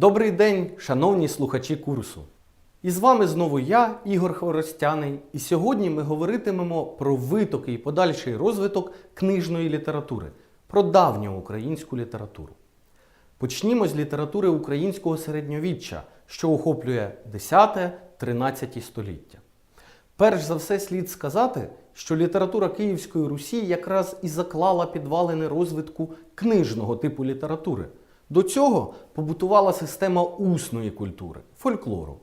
Добрий день, шановні слухачі курсу. І з вами знову я, Ігор Хворостяний, і сьогодні ми говоритимемо про витоки і подальший розвиток книжної літератури, про давню українську літературу. Почнімо з літератури українського середньовіччя, що охоплює 10-13 століття. Перш за все слід сказати, що література Київської Русі якраз і заклала підвалини розвитку книжного типу літератури. До цього побутувала система усної культури, фольклору.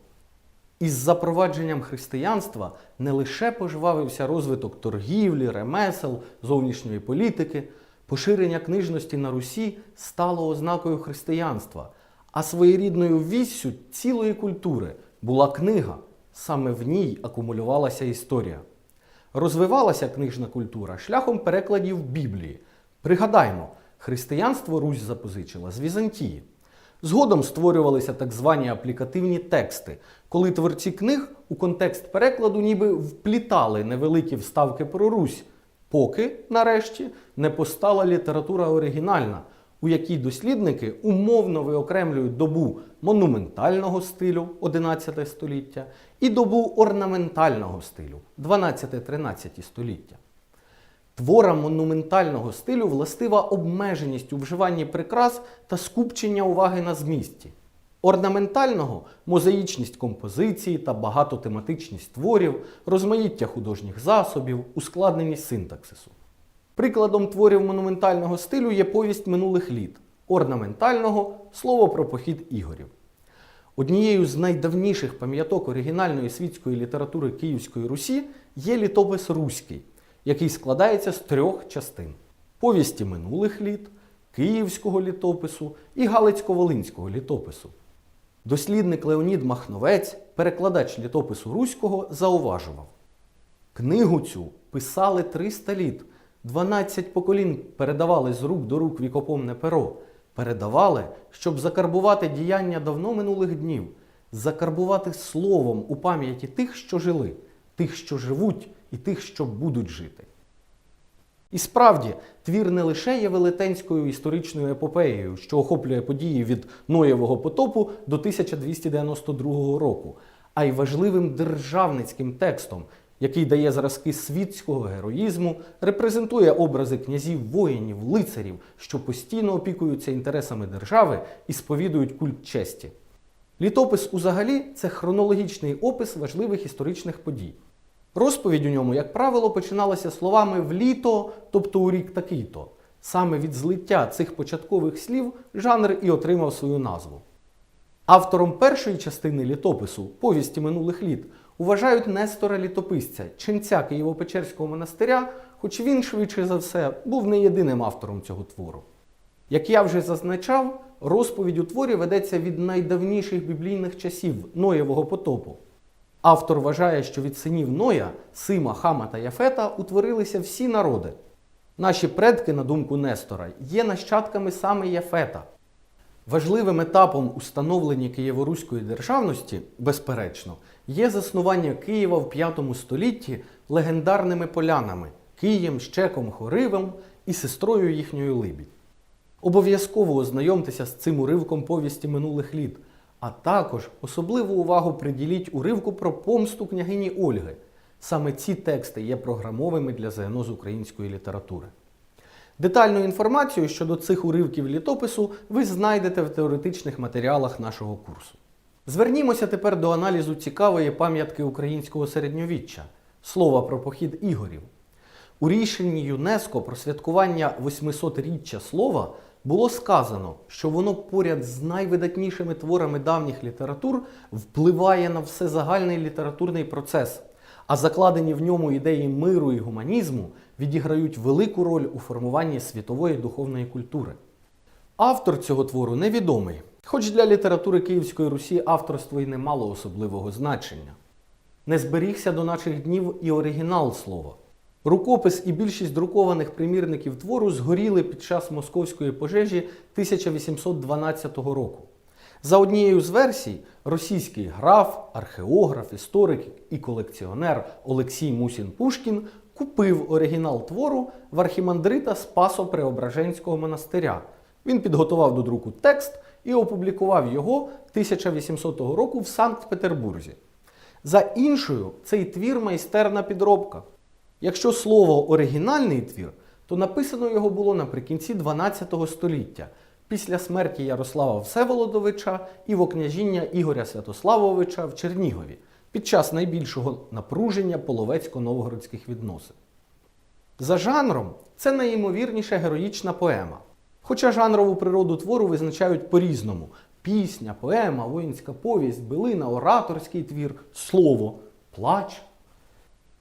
Із запровадженням християнства не лише пожвавився розвиток торгівлі, ремесел, зовнішньої політики, поширення книжності на Русі стало ознакою християнства, а своєрідною віссю цілої культури була книга. Саме в ній акумулювалася історія. Розвивалася книжна культура шляхом перекладів Біблії. Пригадаймо, християнство Русь запозичила з Візантії. Згодом створювалися так звані аплікативні тексти, коли творці книг у контекст перекладу ніби вплітали невеликі вставки про Русь, поки, нарешті, не постала література оригінальна, у якій дослідники умовно виокремлюють добу монументального стилю 11 століття і добу орнаментального стилю 12-13 століття. Творам монументального стилю властива обмеженість у вживанні прикрас та скупчення уваги на змісті. Орнаментального мозаїчність композиції та багатотематичність творів, розмаїття художніх засобів, ускладненість синтаксису. Прикладом творів монументального стилю є повість минулих літ, орнаментального слово про похід ігорів. Однією з найдавніших пам'яток оригінальної світської літератури Київської Русі є літопис Руський, який складається з трьох частин: повісті минулих літ, Київського літопису і Галицько-Волинського літопису. Дослідник Леонід Махновець, перекладач літопису Руського, зауважував: Книгу цю писали 300 літ, 12 поколінь передавали з рук до рук вікопомне перо, передавали, щоб закарбувати діяння давно минулих днів, закарбувати словом у пам'яті тих, що жили, тих, що живуть, і тих, що будуть жити. І справді, твір не лише є велетенською історичною епопеєю, що охоплює події від Ноєвого потопу до 1292 року, а й важливим державницьким текстом, який дає зразки світського героїзму, репрезентує образи князів, воїнів, лицарів, що постійно опікуються інтересами держави і сповідують культ честі. Літопис узагалі це хронологічний опис важливих історичних подій. Розповідь у ньому, як правило, починалася словами в літо, тобто у рік такий-то. Саме від злиття цих початкових слів жанр і отримав свою назву. Автором першої частини літопису повісті минулих літ вважають Нестора Літописця, ченця Києво-Печерського монастиря, хоч він, швидше за все, був не єдиним автором цього твору. Як я вже зазначав, розповідь у творі ведеться від найдавніших біблійних часів Ноєвого потопу. Автор вважає, що від синів Ноя, Сима, Хама та Яфета утворилися всі народи. Наші предки, на думку Нестора, є нащадками саме Яфета. Важливим етапом установлення Києворуської державності, безперечно, є заснування Києва в V столітті легендарними полянами Києм, Щеком, Хоривом і сестрою їхньої Либідь. Обов'язково ознайомтеся з цим уривком повісті минулих літ, а також особливу увагу приділіть уривку про помсту княгині Ольги. Саме ці тексти є програмовими для ЗНО з української літератури. Детальну інформацію щодо цих уривків літопису ви знайдете в теоретичних матеріалах нашого курсу. Звернімося тепер до аналізу цікавої пам'ятки українського середньовіччя слова про похід ігорів. У рішенні ЮНЕСКО про святкування 800-річчя слова було сказано, що воно поряд з найвидатнішими творами давніх літератур впливає на всезагальний літературний процес, а закладені в ньому ідеї миру і гуманізму відіграють велику роль у формуванні світової духовної культури. Автор цього твору невідомий, хоч для літератури Київської Русі авторство й не мало особливого значення. Не зберігся до наших днів і оригінал слова. Рукопис і більшість друкованих примірників твору згоріли під час московської пожежі 1812 року. За однією з версій, російський граф, археограф, історик і колекціонер Олексій Мусін Пушкін купив оригінал твору в архімандрита Спасо Преображенського монастиря. Він підготував до друку текст і опублікував його 1800 року в Санкт-Петербурзі. За іншою, цей твір майстерна підробка. Якщо слово оригінальний твір, то написано його було наприкінці 12 століття, після смерті Ярослава Всеволодовича і вокняжіння Ігоря Святославовича в Чернігові під час найбільшого напруження половецько-новгородських відносин. За жанром це найімовірніше героїчна поема. Хоча жанрову природу твору визначають по-різному: пісня, поема, воїнська повість, билина, ораторський твір, слово, плач.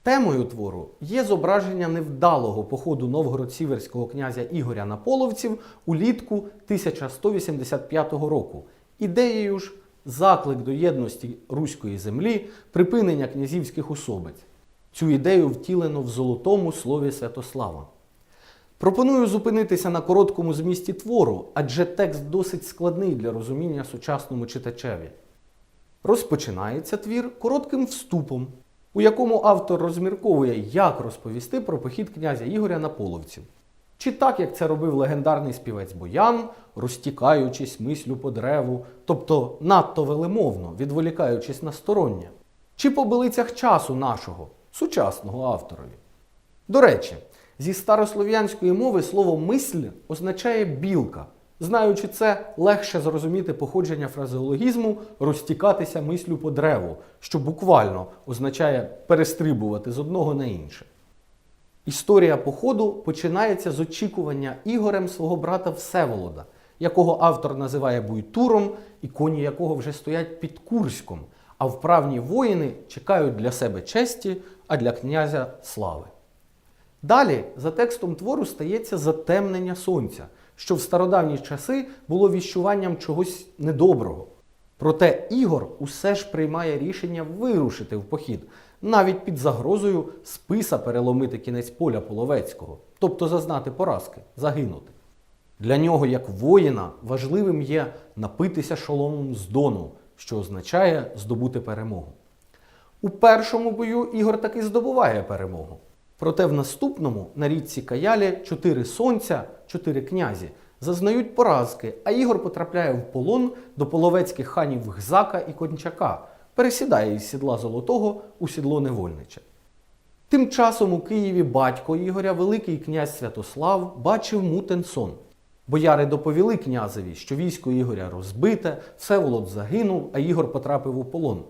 Темою твору є зображення невдалого походу новгород-сіверського князя Ігоря на половців улітку 1185 року. Ідеєю ж заклик до єдності руської землі, припинення князівських особиць. Цю ідею втілено в золотому слові Святослава. Пропоную зупинитися на короткому змісті твору, адже текст досить складний для розуміння сучасному читачеві. Розпочинається твір коротким вступом, у якому автор розмірковує, як розповісти про похід князя Ігоря на половців. Чи так, як це робив легендарний співець Боян, розтікаючись мислю по древу, тобто надто велемовно, відволікаючись на стороннє, чи по билицях часу нашого, сучасного авторові. До речі, зі старослов'янської мови слово мисль означає білка. Знаючи це, легше зрозуміти походження фразеологізму розтікатися мислю по древу, що буквально означає перестрибувати з одного на інше. Історія походу починається з очікування Ігорем свого брата Всеволода, якого автор називає Буйтуром, і коні якого вже стоять під Курськом, а вправні воїни чекають для себе честі, а для князя слави. Далі за текстом твору стається затемнення сонця, що в стародавні часи було віщуванням чогось недоброго. Проте Ігор усе ж приймає рішення вирушити в похід, навіть під загрозою списа переломити кінець поля Половецького, тобто зазнати поразки, загинути. Для нього, як воїна, важливим є напитися шоломом з дону, що означає здобути перемогу. У першому бою Ігор таки здобуває перемогу. Проте в наступному на річці Каялі чотири сонця, чотири князі зазнають поразки, а Ігор потрапляє в полон до половецьких ханів Гзака і Кончака, пересідає із сідла Золотого у сідло Невольниче. Тим часом у Києві батько Ігоря, Великий князь Святослав, бачив мутен сон. Бояри доповіли князеві, що військо Ігоря розбите, Всеволод загинув, а Ігор потрапив у полон.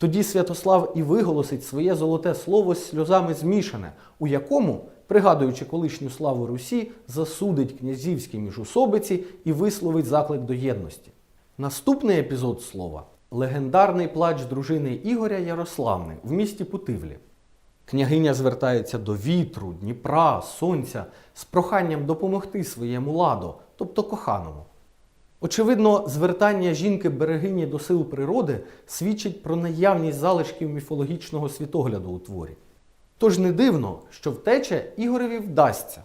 Тоді Святослав і виголосить своє золоте слово сльозами змішане, у якому, пригадуючи колишню славу Русі, засудить князівські міжусобиці і висловить заклик до єдності. Наступний епізод слова легендарний плач дружини Ігоря Ярославни в місті Путивлі. Княгиня звертається до вітру, Дніпра, сонця з проханням допомогти своєму ладу, тобто коханому. Очевидно, звертання жінки берегині до сил природи свідчить про наявність залишків міфологічного світогляду у творі. Тож не дивно, що втеча Ігореві вдасться.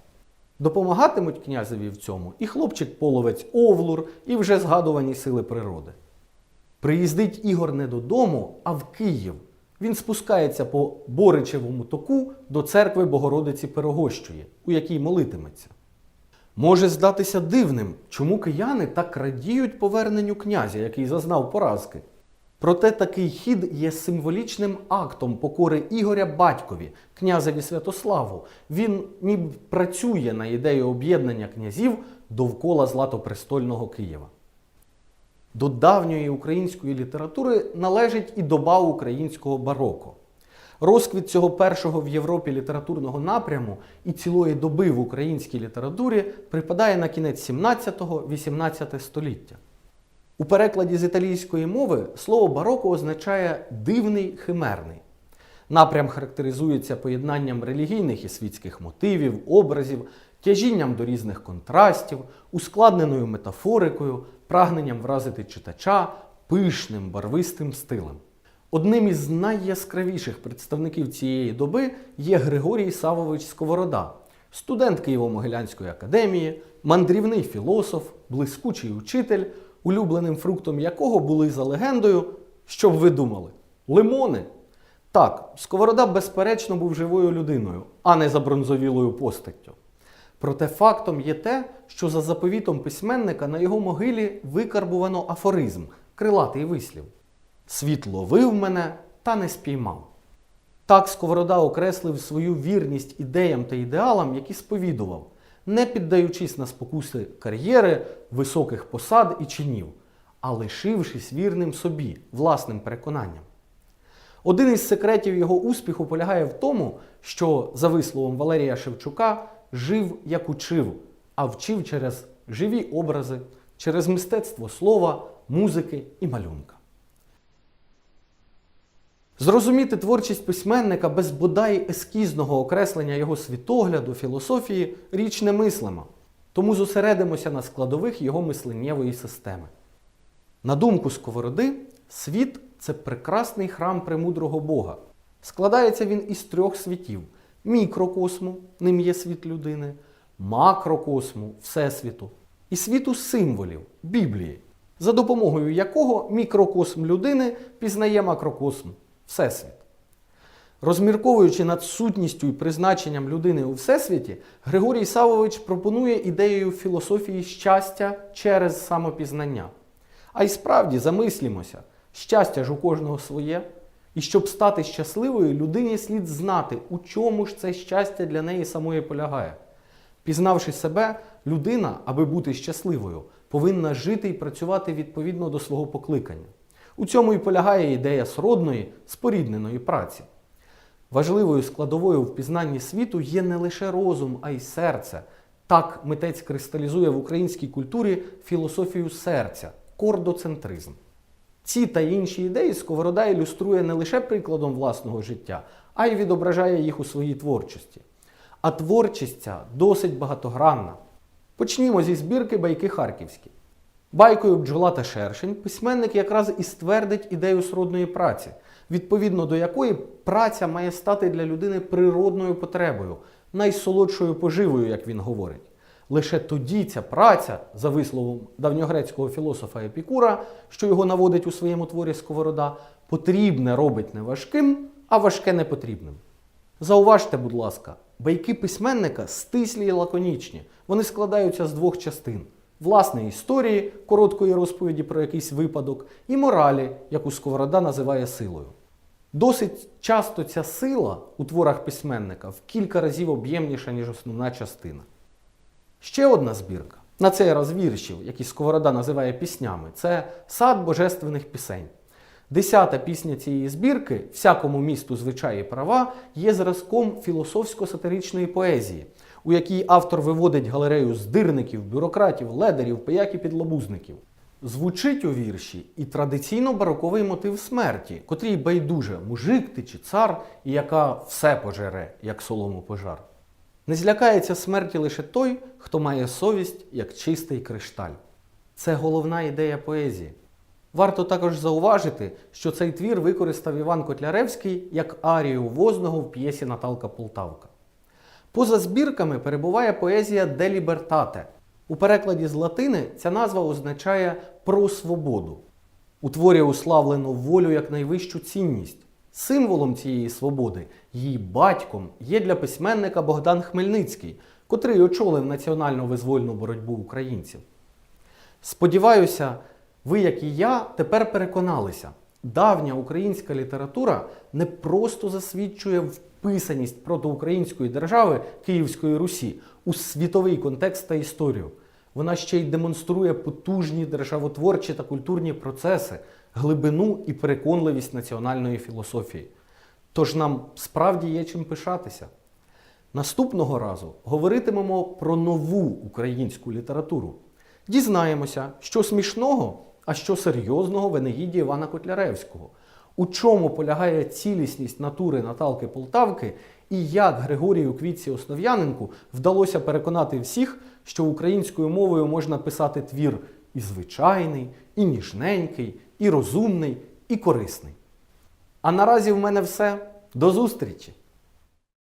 Допомагатимуть князеві в цьому і хлопчик-половець Овлур, і вже згадувані сили природи. Приїздить Ігор не додому, а в Київ. Він спускається по Боричевому току до церкви Богородиці Пирогощої, у якій молитиметься. Може здатися дивним, чому кияни так радіють поверненню князя, який зазнав поразки. Проте такий хід є символічним актом покори Ігоря батькові, князеві Святославу. Він ніби працює на ідею об'єднання князів довкола Златопрестольного Києва. До давньої української літератури належить і доба українського бароко. Розквіт цього першого в Європі літературного напряму і цілої доби в українській літературі припадає на кінець 17-18 століття. У перекладі з італійської мови слово бароко означає дивний химерний. Напрям характеризується поєднанням релігійних і світських мотивів, образів, тяжінням до різних контрастів, ускладненою метафорикою, прагненням вразити читача пишним барвистим стилем. Одним із найяскравіших представників цієї доби є Григорій Савович Сковорода, студент Києво-Могилянської академії, мандрівний філософ, блискучий учитель, улюбленим фруктом якого були за легендою, що б ви думали, лимони. Так, Сковорода, безперечно, був живою людиною, а не забронзовілою постаттю. Проте фактом є те, що за заповітом письменника на його могилі викарбувано афоризм, крилатий вислів. Світ ловив мене та не спіймав. Так Сковорода окреслив свою вірність ідеям та ідеалам, які сповідував, не піддаючись на спокуси кар'єри, високих посад і чинів, а лишившись вірним собі, власним переконанням. Один із секретів його успіху полягає в тому, що, за висловом Валерія Шевчука, жив як учив, а вчив через живі образи, через мистецтво слова, музики і малюнка. Зрозуміти творчість письменника без бодай ескізного окреслення його світогляду, філософії річ немислима. Тому зосередимося на складових його мисленнєвої системи. На думку Сковороди, світ це прекрасний храм премудрого Бога. Складається він із трьох світів: мікрокосму, ним є світ людини, макрокосму, Всесвіту, і світу символів Біблії, за допомогою якого мікрокосм людини пізнає макрокосм Всесвіт. Розмірковуючи над сутністю і призначенням людини у Всесвіті, Григорій Савович пропонує ідею філософії щастя через самопізнання. А й справді замислімося, щастя ж у кожного своє. І щоб стати щасливою, людині слід знати, у чому ж це щастя для неї самої полягає. Пізнавши себе, людина, аби бути щасливою, повинна жити і працювати відповідно до свого покликання. У цьому і полягає ідея сродної, спорідненої праці. Важливою складовою в пізнанні світу є не лише розум, а й серце. Так митець кристалізує в українській культурі філософію серця, кордоцентризм. Ці та інші ідеї Сковорода ілюструє не лише прикладом власного життя, а й відображає їх у своїй творчості. А творчість ця досить багатогранна. Почнімо зі збірки Байки Харківські. Байкою бджола та шершень письменник якраз і ствердить ідею сродної праці, відповідно до якої праця має стати для людини природною потребою, найсолодшою поживою, як він говорить. Лише тоді ця праця, за висловом давньогрецького філософа Епікура, що його наводить у своєму творі Сковорода, потрібне робить не важким, а важке непотрібним. Зауважте, будь ласка, байки письменника стислі і лаконічні. Вони складаються з двох частин: власної історії, короткої розповіді про якийсь випадок, і моралі, яку Сковорода називає силою. Досить часто ця сила у творах письменника в кілька разів об'ємніша, ніж основна частина. Ще одна збірка, на цей раз віршів, які Сковорода називає піснями, це сад божественних пісень. Десята пісня цієї збірки, всякому місту звичаї права, є зразком філософсько-сатиричної поезії, у якій автор виводить галерею здирників, бюрократів, ледарів, пияк і підлабузників. Звучить у вірші і традиційно бароковий мотив смерті, котрій байдуже мужик ти чи цар, і яка все пожере, як солому пожар. Не злякається смерті лише той, хто має совість як чистий кришталь. Це головна ідея поезії. Варто також зауважити, що цей твір використав Іван Котляревський як арію возного в п'єсі Наталка Полтавка. Поза збірками перебуває поезія «Де лібертате». У перекладі з латини ця назва означає про свободу. У творі уславлено волю як найвищу цінність. Символом цієї свободи, її батьком, є для письменника Богдан Хмельницький, котрий очолив національно визвольну боротьбу українців. Сподіваюся, ви, як і я, тепер переконалися, давня українська література не просто засвідчує вписаність протиукраїнської держави Київської Русі у світовий контекст та історію. Вона ще й демонструє потужні державотворчі та культурні процеси, глибину і переконливість національної філософії. Тож нам справді є чим пишатися. Наступного разу говоритимемо про нову українську літературу. Дізнаємося, що смішного, а що серйозного в Енеїді Івана Котляревського, у чому полягає цілісність натури Наталки Полтавки і як Григорію Квітці Основ'яненку вдалося переконати всіх, що українською мовою можна писати твір і звичайний, і ніжненький, і розумний, і корисний. А наразі в мене все. До зустрічі!